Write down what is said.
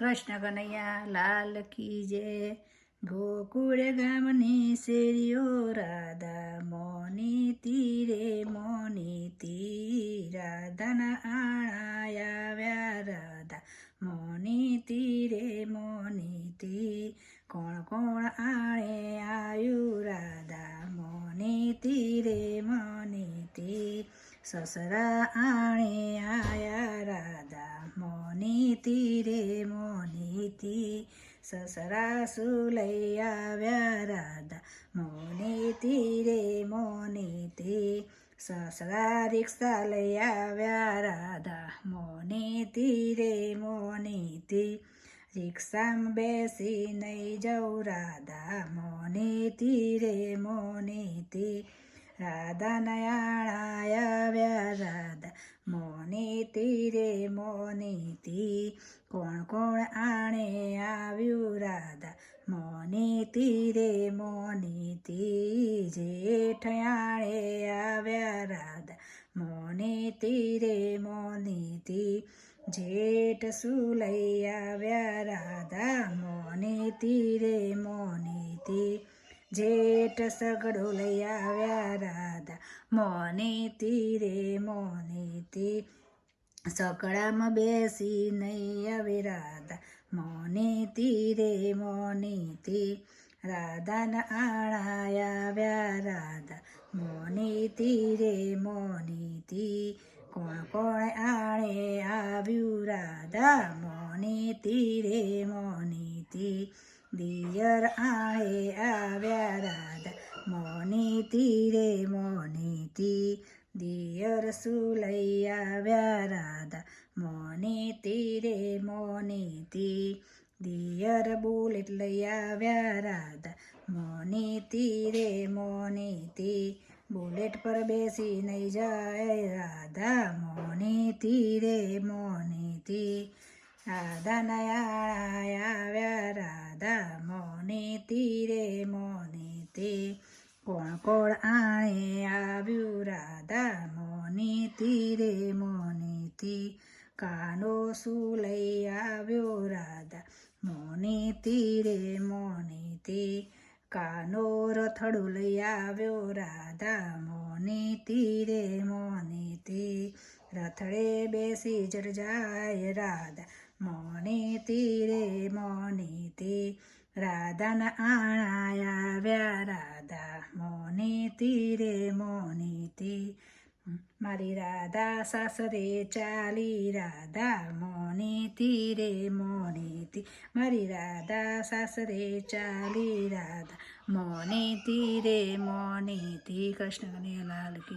કૃષ્ણ કનૈયા, લાલ કી જય. ગોકુળ ગામની શેરીઓ રાધા મોની તીરે, મોની તી રાધાના આણા આવ્યા રાધા. મોની તીરે, મોની તી, કોણ કોણ આણે સસરા આણે આયા રાધા મોનીતી રે મોનીતી સસરા સુલઈ આવ્યા રાધા મોનીતી રે મોનીતી સસરા રિક્ષા લઈ આવ્યા રાધા મોનીતી રે મોનીતી રિક્ષામાં બેસી નહીં જવું રાધા મોનીતી રે મોની તી રાધા નયાણા આવ્યા રાધા મોની તીરે મોની કોણ કોણ આણે આવ્યું રાધા મોની તીરે મોની તી જેઠ આણે આવ્યા રાધા મોની તીરે મોનીતી જેઠ સુલૈયા આવ્યા રાધા મોની તીરે મોની તી જેઠ સગડો લઈ આવ્યા રાધા. મોની તીરે મોની તી. સકડામાં બેસી નહીં આવે રાધા. મોની તીરે મોની તી. રાધાના આણા આવ્યા રાધા. મોની તીરે મોની તી. કોણ કોણ આણે આવ્યું રાધા? મોની તીરે મોની તી. દિયર આએ આવ્યા રાધા મોની તીરે મોની તી. દિયર સુલઈ આવ્યા રાધા મોની તીરે મોની તી. દિયર બુલેટ લઈ આવ્યા રાધા મોની તીરે મોની તી. બુલેટ પર બેસી નહીં જાય રાધા. મોની તીરે મોની તી. રાધા નયાળા આણે આવ્યું રાધા મોની તીરે મોનીતી કાનો શું લઈ આવ્યો રાધા મોની તીરે મોનીતી કાનો રથડું લઈ આવ્યો રાધા મોની તીરે મોનીતી રથડે બેસી જર જાય રાધા મોની તીરે મોની તી રાધાના આણા આવ્યા રાધા, મોની તીરે મોની તી. મારી રાધા સાસરે ચાલી, રાધા, મોની તીરે મોની તી. મારી રાધા સાસરે ચાલી, રાધા, મોની તીરે મોની તી. કૃષ્ણ કનૈયા લાલ કી.